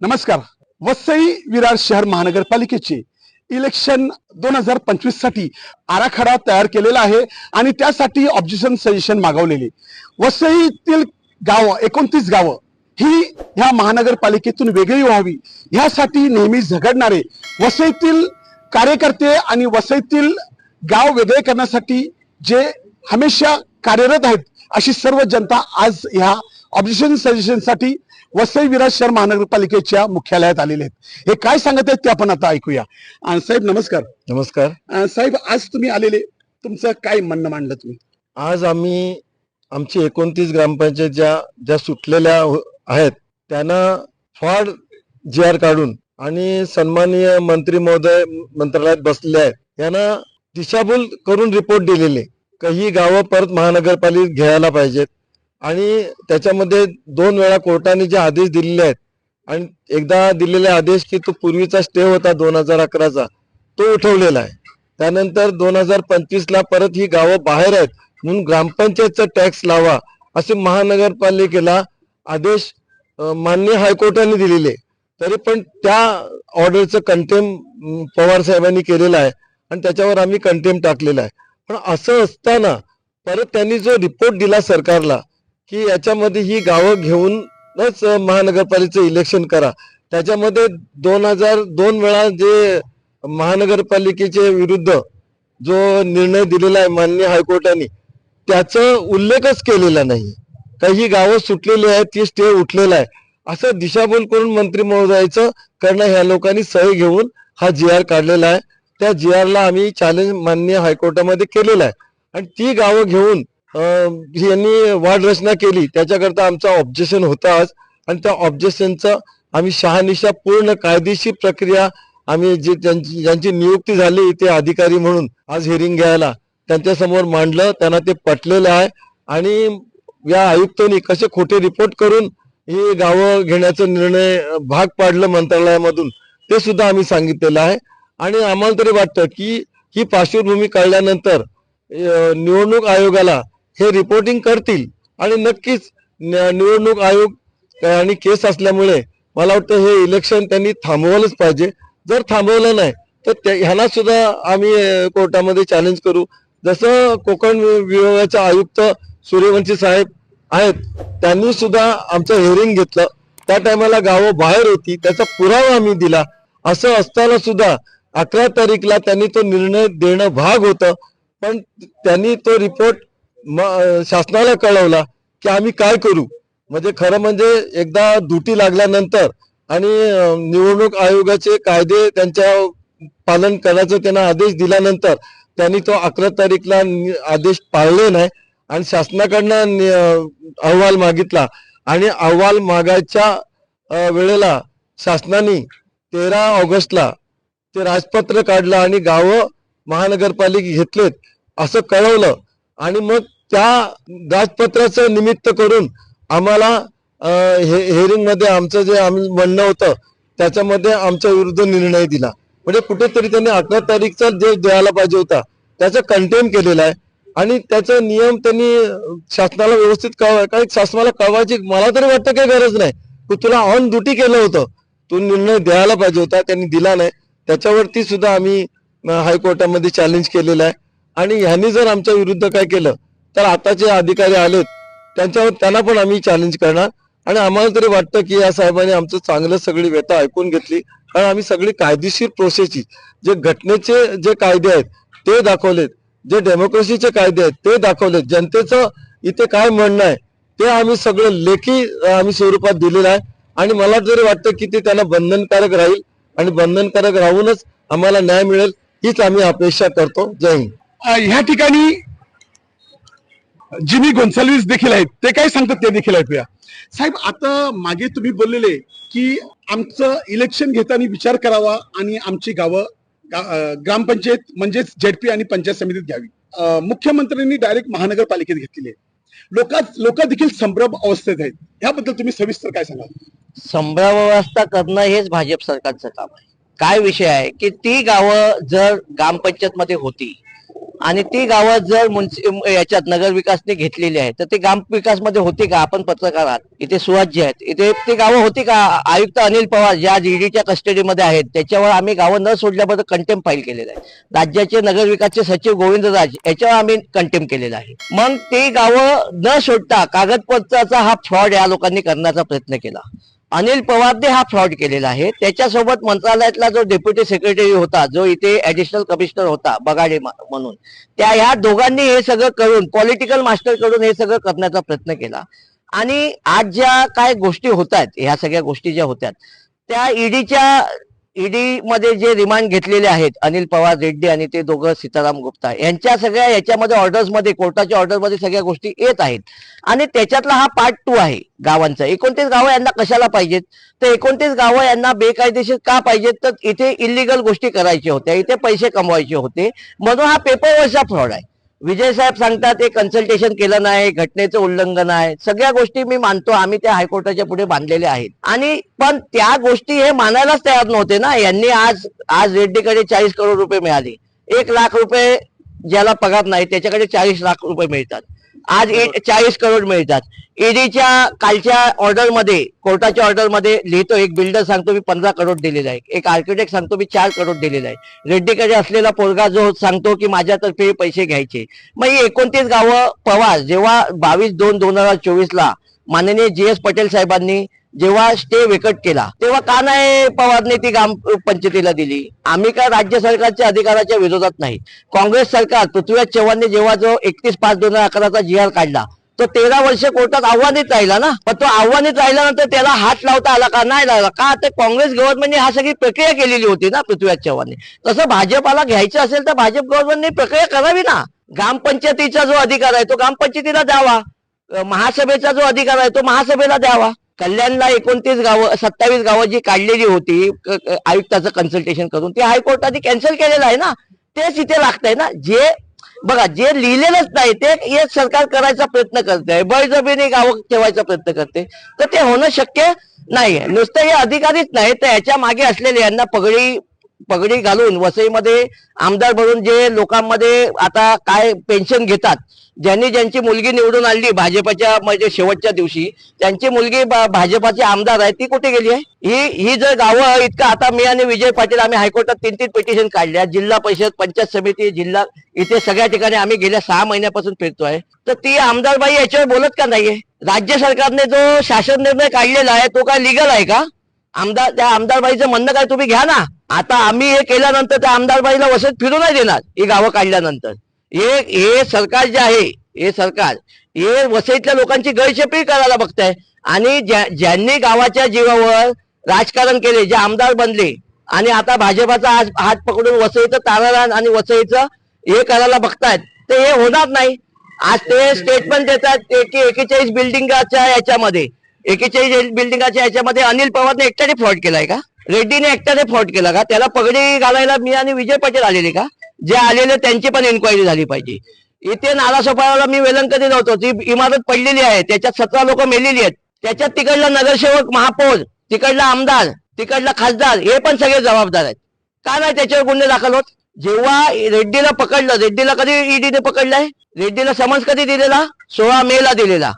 नमस्कार. वसई विरार शहर महानगरपालिकेचे इलेक्शन दोन हजार पंचवीससाठी आराखडा तयार केलेला आहे आणि त्यासाठी ऑब्जेक्शन सजेशन मागवलेले. वसईतील गावं एकोणतीस गावं ही ह्या महानगरपालिकेतून वेगळी व्हावी ह्यासाठी नेहमी झगडणारे वसईतील कार्यकर्ते आणि वसईतील गाव वेगळे करण्यासाठी जे हमेशा कार्यरत आहेत अशी सर्व जनता आज ह्या ऑब्जेक्शन सजेशनसाठी वसई विरार शहर महानगरपालिकेच्या मुख्यालयात आलेले आहेत. हे काय सांगत आहेत ते आपण आता ऐकूया. साहेब नमस्कार. नमस्कार. साहेब आज तुम्ही आलेले तुमचं काय म्हणणं मांडलं तुम्ही? आज आम्ही आमची एकोणतीस ग्रामपंचायत ज्या ज्या सुटलेल्या हो- आहेत त्यांना फॉड जी आर काढून आणि सन्माननीय मंत्री महोदय मंत्रालयात बसलेले आहेत. यांना दिशाभूल करून रिपोर्ट दिलेले का ही गावं परत महानगरपालिकेत घ्यायला पाहिजेत. आणि त्याच्यामध्ये दोन वेळा कोर्टाने जे आदेश दिलेले आहेत आणि एकदा दिलेले आदेश की तो पूर्वीचा स्टे होता दोन हजार अकराचा तो उठवलेला आहे. त्यानंतर दोन हजार पंचवीसला परत ही गावं बाहेर आहेत म्हणून ग्रामपंचायतचा टॅक्स लावा असे महानगरपालिकेला आदेश मान्य हायकोर्टाने दिलेले. तरी पण त्या ऑर्डरचं कंटेम पवार साहेबांनी केलेलं आहे आणि त्याच्यावर आम्ही कंटेम टाकलेला आहे. पण असं असताना परत त्यांनी जो रिपोर्ट दिला सरकारला की याच्यामध्ये ही गावं घेऊनच महानगरपालिकेचं इलेक्शन करा. त्याच्यामध्ये दोन हजार दोन वेळा जे महानगरपालिकेचे विरुद्ध जो निर्णय दिलेला आहे माननीय हायकोर्टाने त्याचा उल्लेखच केलेला नाही. काही गावं सुटलेली आहेत ती स्टे उठलेला आहे. असं दिशाभूल करून मंत्री महोदयाचं करणं ह्या लोकांनी सही घेऊन हा जी आर काढलेला आहे. त्या जी आरला आम्ही चॅलेंज माननीय हायकोर्टामध्ये केलेला आहे. आणि ती गावं घेऊन यांनी वाढ रचना केली. त्याच्याकरता आमचा ऑब्जेक्शन होता आज. आणि त्या ऑब्जेक्शनचं आम्ही शहानिशा पूर्ण कायदेशीर प्रक्रिया आम्ही जे ज्यांची ज्यांची नियुक्ती झाली इथे अधिकारी म्हणून आज हिअरिंग घ्यायला त्यांच्यासमोर मांडलं. त्यांना ते पटलेलं आहे. आणि या आयुक्तांनी कसे खोटे रिपोर्ट करून ही गावं घेण्याचा निर्णय भाग पाडलं मंत्रालयामधून ते सुद्धा आम्ही सांगितलेलं आहे. आणि आम्हाला तरी वाटतं की ही पार्श्वभूमी कळल्यानंतर निवडणूक आयोगाला हे रिपोर्टिंग करतील. आणि नक्कीच न- निवडणूक आयोग आणि केस असल्यामुळे मला वाटतं हे इलेक्शन त्यांनी थांबवलंच पाहिजे. जर थांबवलं नाही तर त्या- ह्यांना सुद्धा आम्ही कोर्टामध्ये चॅलेंज करू. जसं कोकण वि- विभागाचे आयुक्त सूर्यवंशी साहेब आहेत त्यांनी सुद्धा आमचं हिअरिंग घेतलं. त्या टायमाला गावं बाहेर होती त्याचा पुरावा आम्ही दिला. असं असताना सुद्धा अकरा तारीखला त्यांनी तो निर्णय देणं भाग होतं. पण त्यांनी तो रिपोर्ट शासनाला कळवला की आम्ही काय करू? म्हणजे खरं म्हणजे एकदा दुटी लागल्यानंतर आणि निवडणूक आयोगाचे कायदे त्यांच्या पालन करायचं त्यांना आदेश दिल्यानंतर त्यांनी तो अकरा तारीखला आदेश पाळले नाही आणि शासनाकडनं अहवाल मागितला. आणि अहवाल मागायच्या वेळेला शासनाने तेरा ऑगस्टला ते राजपत्र काढलं आणि गावं महानगरपालिका घेतलेत असं कळवलं. आणि मग त्या राजपत्राचं निमित्त करून आम्हाला हेअरिंगमध्ये आमचं जे आम्ही म्हणणं होतं त्याच्यामध्ये आमच्या विरुद्ध निर्णय दिला. म्हणजे कुठेतरी त्यांनी अकरा तारीखचा जे द्यायला पाहिजे होता त्याचा कंटेन केलेला आहे. आणि त्याचा नियम त्यांनी शासनाला व्यवस्थित कळवा काही शासनाला कळवायची मला तरी वाटतं काही गरज नाही. तू तुला ऑन ड्युटी केलं होतं. तू निर्णय द्यायला पाहिजे होता त्यांनी दिला नाही. त्याच्यावरती सुद्धा आम्ही हायकोर्टामध्ये चॅलेंज केलेला आहे. आणि ह्यांनी जर आमच्या विरुद्ध काय केलं तर आताचे अधिकारी आलेत त्यांच्यावर त्यांना पण आम्ही चॅलेंज करणार. आणि आम्हाला तरी वाटतं की या साहेबांनी आमचं चांगलं सगळी व्यथा ऐकून घेतली. कारण आम्ही सगळी कायदेशीर प्रोसेसची जे घटनेचे जे कायदे आहेत ते दाखवलेत. जे डेमोक्रेसीचे कायदे आहेत ते दाखवलेत. जनतेचं इथे काय म्हणणं आहे ते आम्ही सगळं लेखी आम्ही स्वरूपात दिलेलं आहे. आणि मला तरी वाटतं की ते त्यांना बंधनकारक राहील. आणि बंधनकारक राहूनच आम्हाला न्याय मिळेल हीच आम्ही अपेक्षा करतो. जय हिंद. ह्या ठिकाणी जिमी गोन्साल्विस देखील आहेत. ते काय सांगतात ते देखील ऐकूया. साहेब आता मागे तुम्ही बोललेले की आमचं इलेक्शन घेताना विचार करावा आणि आमची गावं ग्रामपंचायत म्हणजेच झेडपी आणि पंचायत समितीत घ्यावी. मुख्यमंत्र्यांनी डायरेक्ट महानगरपालिकेत घेतलेली. आहे लोक लोक देखील संभ्रम अवस्थेत आहेत. याबद्दल तुम्ही सविस्तर काय सांगाल? संभ्रमावस्था करणं हेच भाजप सरकारचं काम आहे. काय विषय आहे की ती गावं जर ग्रामपंचायत मध्ये होती आणि ती गावं जर याच्यात नगर विकासने घेतलेली आहे तर ते ग्राम विकासमध्ये होते का? आपण पत्रकार आहात इथे सुवाज्य आहेत. इथे ती गावं होती का? आयुक्त अनिल पवार ज्या ईडीच्या कस्टडीमध्ये आहेत त्याच्यावर आम्ही गावं न सोडल्याबद्दल कंटेम फाईल केलेलं आहे. राज्याचे नगर विकासचे सचिव गोविंदराज याच्यावर आम्ही कंटेम केलेला आहे. मग ते गावं न सोडता कागदपत्राचा हा फ्रॉड या लोकांनी करण्याचा प्रयत्न केला. अनिल पवारने हा फ्रॉड केलेला आहे. त्याच्यासोबत मंत्रालयातला जो डेप्युटी सेक्रेटरी होता जो इथे ऍडिशनल कमिशनर होता बगाडे म्हणून त्या ह्या दोघांनी हे सगळं करून पॉलिटिकल मास्टर करून हे सगळं करण्याचा प्रयत्न केला. आणि आज ज्या काय गोष्टी होत आहेत ह्या सगळ्या गोष्टी ज्या होत्या त्या ईडीच्या ईडी मध्ये जे रिमांड घेतलेले आहेत अनिल पवार रेड्डी आणि ते दोघं सीताराम गुप्ता यांच्या सगळ्या याच्यामध्ये ऑर्डर्समध्ये कोर्टाच्या ऑर्डरमध्ये सगळ्या गोष्टी येत आहेत. आणि त्याच्यातला हा पार्ट टू आहे गावांचा. एकोणतीस गावं यांना कशाला पाहिजेत? तर एकोणतीस गावं यांना बेकायदेशीर का पाहिजेत? तर इथे इलिगल गोष्टी करायच्या होत्या इथे पैसे कमवायचे होते. म्हणून हा पेपरवरचा फ्रॉड आहे. विजय साहेब सांगतात हे कन्सल्टेशन केलं नाही घटनेचं उल्लंघन आहे. सगळ्या गोष्टी मी मानतो आम्ही त्या हायकोर्टाच्या पुढे बांधलेल्या आहेत. आणि पण त्या गोष्टी हे मानायलाच तयार नव्हते ना. यांनी आज आज रेड्डीकडे चाळीस करोड रुपये मिळाले. एक लाख रुपये ज्याला पगार नाही त्याच्याकडे चाळीस लाख रुपये मिळतात. आज चाळीस करोड मिळतात. ईडीच्या कालच्या ऑर्डरमध्ये कोर्टाच्या ऑर्डरमध्ये लिहितो एक बिल्डर सांगतो मी पंधरा करोड दिलेला आहे. एक आर्किटेक्ट सांगतो मी चार करोड दिलेला आहे. रेड्डीकडे असलेला पोरगा जो सांगतो की माझ्यातर्फे हे पैसे घ्यायचे. मग ही एकोणतीस गावं पवार जेव्हा बावीस दोन दोन हजार चोवीस ला माननीय जी एस पटेल साहेबांनी जेव्हा स्टे वेकट केला तेव्हा का नाही पवारने ती ग्राम पंचायतीला दिली? आम्ही काय राज्य सरकारच्या अधिकाराच्या विरोधात नाही? काँग्रेस सरकार पृथ्वीराज चव्हाणने जेव्हा जो एकतीस पाच दोन हजार अकराचा जी आर काढला तो तेरा वर्ष कोर्टात आव्हानित राहिला ना? पण तो आव्हानित राहिल्यानंतर त्याला हात लावता आला का? नाही लागला का? तर काँग्रेस गव्हर्नमेंटने हा सगळी प्रक्रिया केलेली होती ना पृथ्वीराज चव्हाणने. तसं भाजपाला घ्यायचं असेल तर भाजप गव्हर्नमेंटने प्रक्रिया करावी ना? ग्रामपंचायतीचा जो अधिकार आहे तो ग्रामपंचायतीला द्यावा. महासभेचा जो अधिकार आहे तो महासभेला द्यावा. कल्याणला एकोणतीस गावं सत्तावीस गावं जी काढलेली होती आयुक्ताचं कन्सल्टेशन करून ते हायकोर्टाने कॅन्सल केलेलं आहे ना? तेच इथे लागतंय ना? जे बघा जे लिहिलेलंच नाही ते हे सरकार करायचा प्रयत्न करते बळजबरीने गावं ठेवायचा प्रयत्न करते तर ते होणं शक्य नाहीये. नुसतं हे अधिकारीच नाही तर याच्या मागे असलेले यांना पगडी पगडी घालून वसईमध्ये आमदार म्हणून जे लोकांमध्ये आता काय पेन्शन घेतात ज्यांनी ज्यांची मुलगी निवडून आणली भाजपाच्या म्हणजे शेवटच्या दिवशी त्यांची मुलगी भाजपाची आमदार आहे ती कुठे गेली आहे? ही ही जर गावं इतकं आता मी आणि विजय पाटील आम्ही हायकोर्टात तीन तीन पिटिशन काढल्या जिल्हा परिषद पंचायत समिती जिल्हा इथे सगळ्या ठिकाणी आम्ही गेल्या सहा महिन्यापासून फिरतोय तर ती आमदारबाई याच्यावर बोलत का नाहीये? राज्य सरकारने जो शासन निर्णय काढलेला आहे तो काय लिगल आहे का? आमदार त्या आमदारबाईचं म्हणणं काय तुम्ही घ्या ना. आता आम्ही हे केल्यानंतर त्या आमदारबाईला वसत फिरू नाही देणार ही गावं काढल्यानंतर. हे हे सरकार जे आहे हे सरकार हे वसईतल्या लोकांची गैरचेपी करायला बघताय. आणि ज्या ज्यांनी गावाच्या जीवावर राजकारण केले जे आमदार बनले आणि आता भाजपाचा आज हात पकडून वसईचं तारारान आणि वसईचं हे करायला बघतायत ते हे होणार नाही. आज ते स्टेटमेंट देतात ते की एकेचाळीस बिल्डिंगाच्या याच्यामध्ये एकेचाळीस बिल्डिंगाच्या याच्यामध्ये अनिल पवारने एकट्याने फ्रॉड केलाय का? रेड्डीने एकट्याने फ्रॉड केला का? त्याला पगडी घालायला मी आणि विजय पटेल आलेले का? जे आलेले त्यांची पण इन्क्वायरी झाली पाहिजे. इथे नालासोपाळाला मी वेलन कधी नव्हतो ती इमारत पडलेली आहे. त्याच्यात सतरा लोक मेलेली आहेत. त्याच्यात तिकडला नगरसेवक महापौर तिकडला आमदार तिकडला खासदार हे पण सगळे जबाबदार आहेत. का नाही त्याच्यावर गुन्हे दाखल होत? जेव्हा रेड्डीला पकडलं रेड्डीला कधी ईडीने पकडलंय? रेड्डीला समन्स कधी दिलेला? सोळा मे ला दिलेला.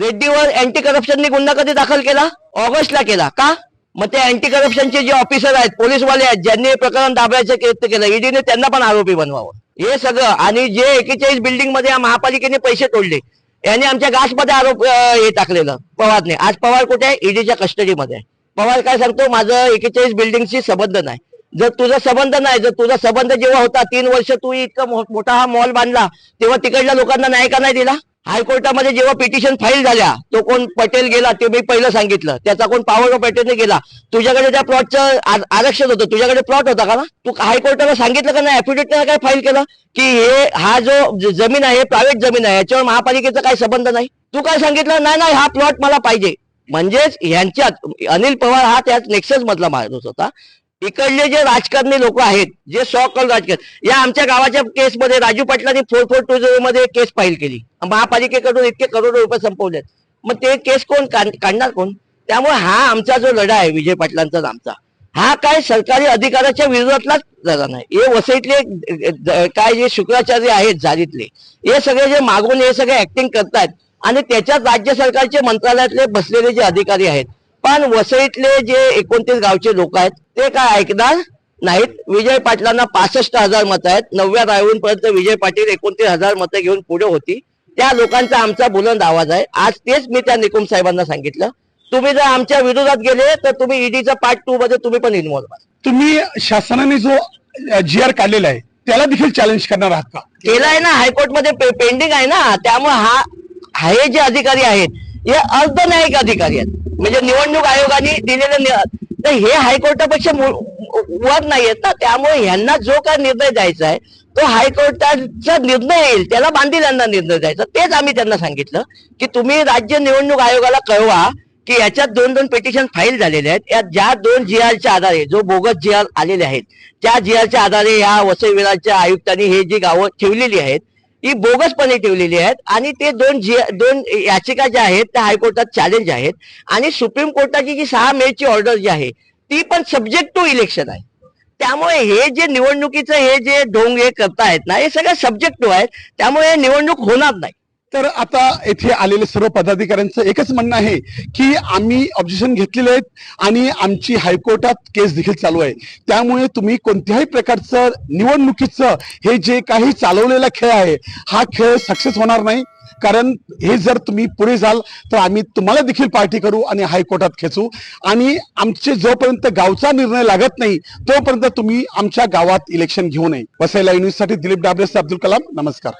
रेड्डीवर अँटी करप्शनने गुन्हा कधी दाखल केला? ऑगस्टला केला. का? मग ते अँटी करप्शनचे जे ऑफिसर आहेत पोलीसवाले आहेत ज्यांनी हे प्रकरण दाबायचं कृत्य केलं ईडीने त्यांना पण आरोपी बनवावं. हे सगळं आणि जे एकेचाळीस बिल्डिंगमध्ये या महापालिकेने पैसे तोडले यांनी आमच्या गासमध्ये आरोप हे टाकलेलं पवारने. आज पवार कुठे आहे? ईडीच्या कस्टडीमध्ये आहे. पवार काय सांगतो? माझं एकेचाळीस बिल्डिंगशी संबंध नाही. जर तुझा संबंध नाही जर तुझा संबंध जेव्हा होता तीन वर्ष तू इतका मोठा हा मॉल बांधला तेव्हा तिकडल्या लोकांना नाही का नाही दिला? हायकोर्टामध्ये जेव्हा पिटिशन फाईल झाल्या तो कोण पटेल गेला ते मी पहिलं सांगितलं. त्याचा कोण पावर ऑफ पटेलने गेला. तुझ्याकडे त्या प्लॉटचं आरक्षण होतं. तुझ्याकडे प्लॉट होता का ना? तू हायकोर्टाला सांगितलं का नाही? ऍफिडेविट काय फाईल केलं? की हे हा जो जमीन आहे प्रायव्हेट जमीन आहे याच्यावर महापालिकेचा काही संबंध नाही. तू काय सांगितलं? नाही नाही हा प्लॉट मला पाहिजे. म्हणजेच यांच्यात अनिल पवार हा त्याच नेक्सस मधला माणूस होता. इकडले जे राजकारणी लोक आहेत जे सॉकल राजकारण या आमच्या गावाच्या केसमध्ये राजू पाटलांनी फोर फोर टू झिरो मध्ये केस फाईल केली. महापालिकेकडून इतके करोडो रुपये संपवलेत मग ते केस कोण काढणार कोण? त्यामुळे हा आमचा जो लढा आहे विजय पाटलांचा आमचा हा काय सरकारी अधिकाराच्या विरोधातलाच झाला नाही. हे वसईतले काय जे शुक्राचार्य आहेत झालीतले हे सगळे जे मागून हे सगळे ऍक्टिंग करतायत आणि त्याच्यात राज्य सरकारचे मंत्रालयातले बसलेले जे अधिकारी आहेत. पण वसईतले जे एकोणतीस गावचे लोक आहेत ते काय ऐकणार नाहीत? विजय पाटलांना पासष्ट हजार मतं आहेत. नवव्या रायवूनपर्यंत विजय पाटील एकोणतीस हजार मतं घेऊन पुढे होती. त्या लोकांचा आमचा बुलंद आवाज आहे. आज तेच मी त्या निकुम साहेबांना सांगितलं. तुम्ही जर आमच्या विरोधात गेले तर तुम्ही ईडीचा पार्ट टू मध्ये तुम्ही पण इन्व्हॉल्व तुम्ही शासनाने जो जी आर काढलेला आहे त्याला देखील चॅलेंज करणार आहात का? केलाय ना हायकोर्टमध्ये पेंडिंग आहे ना त्यामुळे हा हे जे अधिकारी आहेत हे अर्धन्यायिक अधिकारी आहेत. म्हणजे निवडणूक आयोगाने दिलेले तर हे हायकोर्टापेक्षा मु- वर नाही आहेत ना. त्यामुळे ह्यांना जो काय निर्णय द्यायचा आहे तो हायकोर्टाचा निर्णय येईल. त्याला बांधील यांना निर्णय द्यायचा. तेच आम्ही त्यांना सांगितलं की तुम्ही राज्य निवडणूक आयोगाला कळवा की याच्यात दोन दोन पिटिशन फाईल झालेले आहेत. या ज्या दोन जी आरच्या आधारे जो बोगस जी आर आलेले आहेत त्या जी आरच्या आधारे या वसई विरारच्या आयुक्तांनी हे जी गावं ठेवलेली आहेत ही बोगसपणे ठेवलेली आहेत आणि ते दोन जी दोन याचिका ज्या आहेत त्या हायकोर्टात चॅलेंज आहेत. आणि सुप्रीम कोर्टाची जी सहा मेची ऑर्डर जी आहे ती पण सब्जेक्ट टू इलेक्शन आहे. त्यामुळे हे जे निवडणुकीचं हे जे ढोंग हे करतायत ना हे सगळं सब्जेक्ट टू आहेत. त्यामुळे निवडणूक होणार नाही. तर आता येथे आलेले सर्व पदाधिकाऱ्यांचं एकच म्हणणं आहे की आम्ही ऑब्जेक्शन घेतलेले आहेत आणि आमची हायकोर्टात केस देखील चालू आहे. त्यामुळे तुम्ही कोणत्याही प्रकारचं निवडणुकीचं हे जे काही चालवलेला खेळ आहे हा खेळ सक्सेस होणार नाही. कारण हे जर तुम्ही पुढे जाल तर आम्ही तुम्हाला देखील पार्टी करू आणि हायकोर्टात खेचू. आणि आमचे जोपर्यंत गावचा निर्णय लागत नाही तोपर्यंत तुम्ही आमच्या गावात इलेक्शन घेऊ नये. वसईला युनिव्हर्सिटी दिलीप डाबरेस अब्दुल कलाम नमस्कार.